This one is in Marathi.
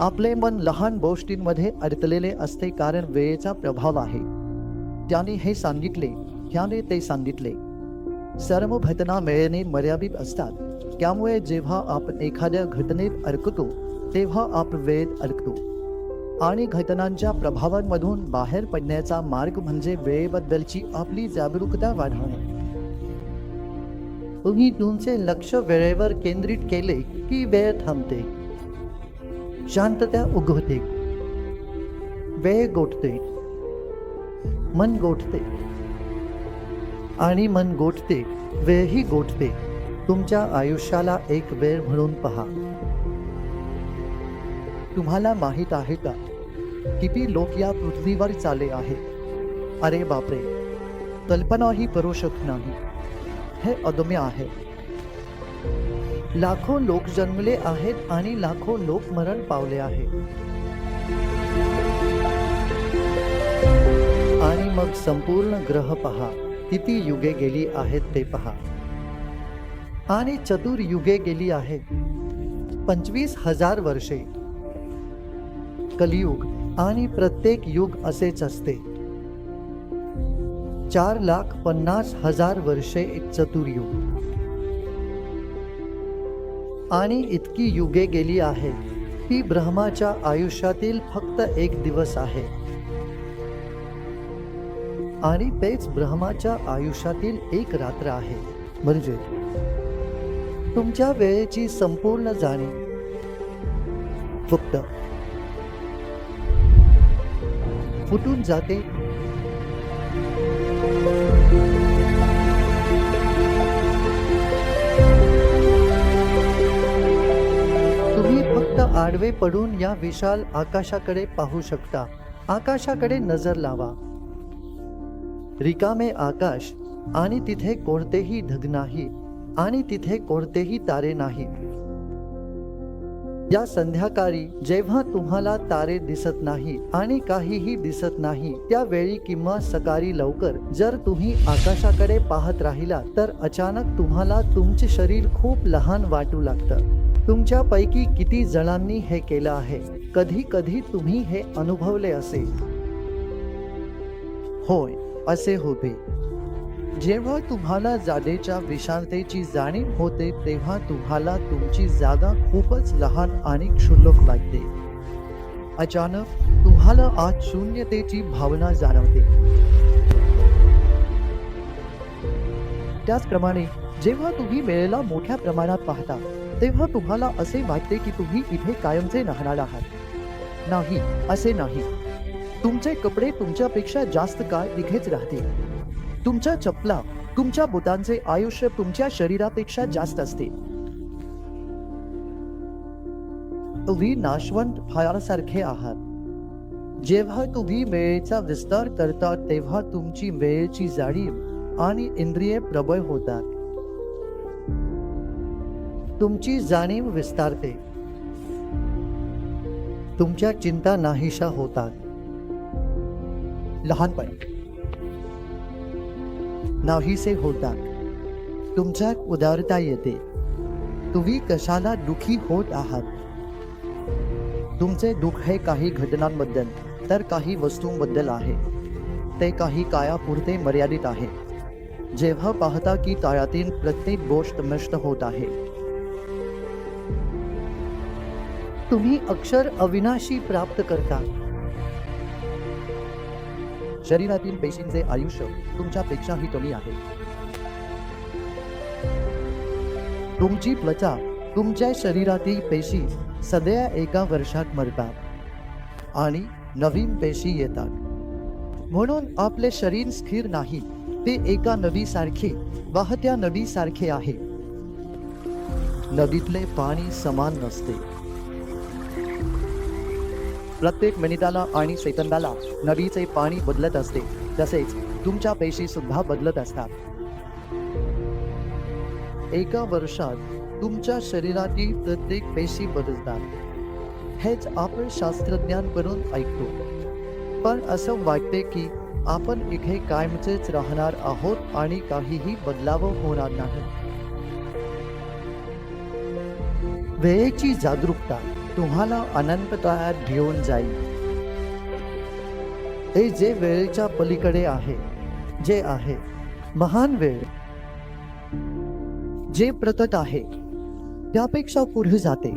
आपले मन लहान गोष्टींमध्ये अडकलेले असते कारण वेळेचा प्रभाव आहे. त्याने हे सांगितले ह्याने ते सांगितले. सर्व घटना मिळणे मर्यादित असतात. त्यामुळे जेव्हा आपण एखाद्या घटनेत अडकतो तेव्हा आपण वेळेत अडकतो. आणि घटनांच्या प्रभावांमधून बाहेर पडण्याचा मार्ग म्हणजे वेळेबद्दलची आपली जागरूकता वाढवणे. तुम्ही तुमचे लक्ष वेळेवर केंद्रित केले की वेळ थांबते. शांतता उगवते. वेळ गोठते. मन गोठते. आणि मन गोठते वेळही गोठते. तुमच्या आयुष्याला एक वेळ म्हणून पहा. तुम्हाला माहीत आहे का? किती लोक या पृथ्वीवर चाले आहेत? अरे बापरे! कल्पनाही करू शकत नाही. हे अदम्य आहे. लाखो लोक जन्मले आहेत आणि लाखो लोक मरण पावले आहेत आणि मग संपूर्ण ग्रह पहा. किती युगे गेली आहेत ते पहा. आणि चतुर युगे गेली आहेत पंचवीस हजार वर्षे. कलियुग आणि प्रत्येक युग असेच असते. चार लाख पन्नास हजार वर्षे एक चतुर्युग आणि इतकी युगे गेली आहेत ही ब्रह्माच्या आयुष्यातील फक्त एक दिवस आहे. आणि तेच ब्रह्माच्या आयुष्यातील एक रात्र आहे. म्हणजे तुमच्या वेळेची संपूर्ण जाणीव. फक्त फुटून जाते आडवे पडून या विशाल आकाशाकडे पाहू शकता. आकाशाकडे नजर लावा. रिकामे आकाश आणि तिथे कोणतेही ढग नाही आणि तिथे कोणतेही तारे नाही. या संध्याकाळी जेव्हा तुम्हाला तारे दिसत नाही आणि काहीही दिसत नाही त्यावेळी किंवा सकाळी लवकर जर तुम्ही आकाशाकडे पाहत राहिला तर अचानक तुम्हाला तुमचे शरीर खूप लहान वाटू लागतं. तुमच्यापैकी किती जणांनी हे केलं आहे? कधी कधी तुम्ही हे अनुभवले असेल. होय असे होते. जेव्हा तुम्हाला जागेच्या विशालतेची जाणीव होते तेव्हा तुम्हाला तुमची जागा खूपच लहान आणि क्षुल्लक लागते. अचानक तुम्हाला आज शून्यतेची भावना जाणवते. त्याचप्रमाणे जेव्हा तुम्ही वेळेला मोठ्या प्रमाणात पाहता तेव्हा तुम्हाला असे वाटते की तुम्ही इथे कायमचे राहणार आहात. नाही असे नाही. तुमचे कपडे तुमच्यापेक्षा जास्त काळ इथेच राहतील. तुमच्या चपला तुमच्या बोटांचे आयुष्य तुमच्या शरीरापेक्षा जास्त असते. तुम्ही नाशवंत फळासारखे आहात. जेव्हा तुम्ही वेळेचा विस्तार करता तेव्हा तुमची वेळेची जाणीव आणि इंद्रिये प्रबळ होतात. तुमची जाणीव विस्तारते. तुमच्या चिंता नाहीशा होतात. लहानपणी. नाहीसे होतात. तुमच्या उदारता येते. तुम्ही कशाला दुखी होत आहात? तुमचे दुःख हे काही घटनांबद्दल तर काही वस्तूंबद्दल आहे. ते काही काळापुरते मर्यादित आहे. जेव्हा पाहता की काळातील प्रत्येक गोष्ट नष्ट होत आहे तुम्ही अक्षर अविनाशी प्राप्त करता. शरीरातील पेशींचे आयुष्य तुमच्यापेक्षाही कमी आहे. तुमची त्वचा तुमच्या शरीरातील पेशी सध्या एका वर्षात मरतात आणि नवीन पेशी येतात. म्हणून आपले शरीर स्थिर नाही ते एका नदीसारखे वाहत्या नदीसारखे आहे. नदीतले पाणी समान नसते. प्रत्येक मिनिटाला आणि सेकंदाला नदीचे पाणी बदलत असते. तसेच तुमच्या पेशी सुद्धा बदलत असतात. एका वर्षात तुमच्या शरीरातील प्रत्येक पेशी बदलतात. हेच आपण शास्त्रज्ञांकडून ऐकतो. पण असं वाटते की आपण इथे कायमचेच राहणार आहोत आणि काहीही बदलावं होणार नाही. वेळेची जागरूकता तुम्हाला अनंतकाळात घेऊन जाईल. हे जे वेळेच्या पलीकडे आहे जे आहे महान वेळ जे प्रतत आहे त्यापेक्षा पुढे जाते.